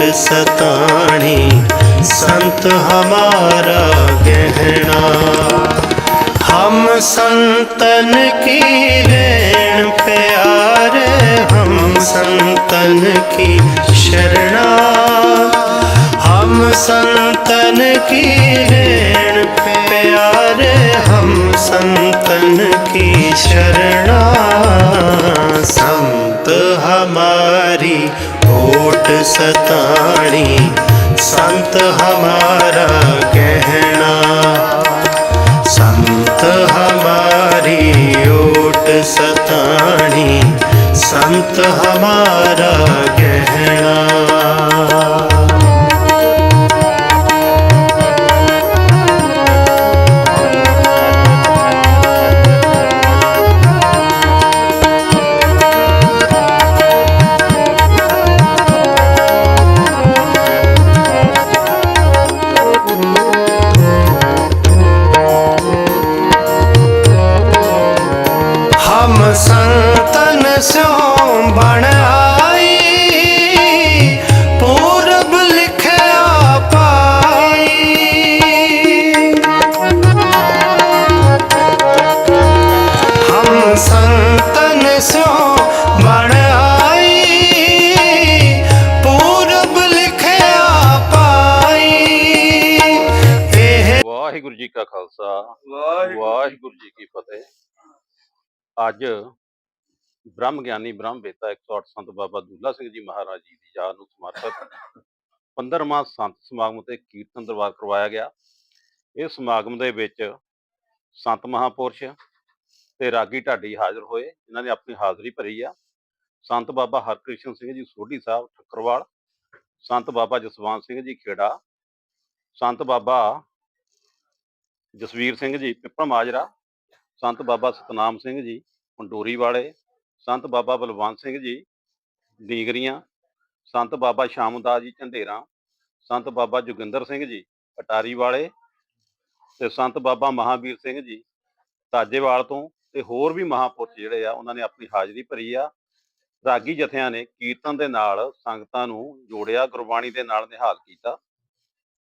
ओट सताणी संत हमारा गहना हम संतन की रेण प्यार हम संतन की शरणा हम संतन ओट सताणी संत हमारा गहना संत हमारी ओट सताणी संत हमारा गहना ਖਾਲਸਾ। ਵਾਹਿਗੁਰੂ ਜੀ ਕੀ ਫਤਿਹ। ਅੱਜ ਬ੍ਰਹਮ ਗਿਆਨੀ ਬ੍ਰਹਮ ਵੇਤਾ 108 ਸੰਤ ਬਾਬਾ ਦੁੱਲਾ ਸਿੰਘ ਜੀ ਮਹਾਰਾਜ ਜੀ ਦੀ ਯਾਦ ਨੂੰ ਸਮਰਪਿਤ 15ਵਾਂ ਸੰਤ ਸਮਾਗਮ ਤੇ ਕੀਰਤਨ ਦਰਬਾਰ ਕਰਵਾਇਆ ਗਿਆ। ਇਸ ਸਮਾਗਮ ਦੇ ਵਿੱਚ ਸੰਤ ਮਹਾਪੁਰਸ਼ ਤੇ ਰਾਗੀ ਢਾਡੀ ਹਾਜ਼ਰ ਹੋਏ ਜਿਨ੍ਹਾਂ ਨੇ ਆਪਣੀ ਹਾਜ਼ਰੀ ਭਰੀ ਆ। ਸੰਤ ਬਾਬਾ ਹਰਕ੍ਰਿਸ਼ਨ ਸਿੰਘ ਜੀ ਸੋਢੀ ਸਾਹਿਬ ਠੱਕਰਵਾਲ ਸੰਤ ਬਾਬਾ ਜਸਵੰਤ ਸਿੰਘ ਜੀ ਖੇੜਾ ਸੰਤ ਬਾਬਾ ਜਸਵੀਰ ਸਿੰਘ ਜੀ, ਪਿੱਪਲ ਮਾਜਰਾ, ਸੰਤ ਬਾਬਾ ਸਤਨਾਮ ਸਿੰਘ ਜੀ, ਪੰਡੋਰੀ ਵਾਲੇ, ਸੰਤ ਬਾਬਾ ਬਲਵੰਤ ਸਿੰਘ ਜੀ, ਡੀਗਰੀਆਂ, ਸੰਤ ਬਾਬਾ ਸ਼ਾਮਦਾਸ ਜੀ ਝੰਡੇਰਾ, ਸੰਤ ਬਾਬਾ ਜੋਗਿੰਦਰ ਸਿੰਘ ਜੀ ਅਟਾਰੀ ਵਾਲੇ ਤੇ ਸੰਤ ਬਾਬਾ ਮਹਾਵੀਰ ਸਿੰਘ ਜੀ ਤਾਜੇਵਾਲ ਤੋਂ ਤੇ ਹੋਰ ਵੀ ਮਹਾਪੁਰਸ਼ ਜਿਹੜੇ ਆ, ਉਹਨਾਂ ਨੇ ਆਪਣੀ ਹਾਜ਼ਰੀ ਭਰੀ ਆ। ਰਾਗੀ ਜਥਿਆਂ ਨੇ ਕੀਰਤਨ ਦੇ ਨਾਲ ਸੰਗਤਾਂ ਨੂੰ ਜੋੜਿਆ, ਗੁਰਬਾਣੀ ਦੇ ਨਾਲ ਨਿਹਾਲ ਕੀਤਾ।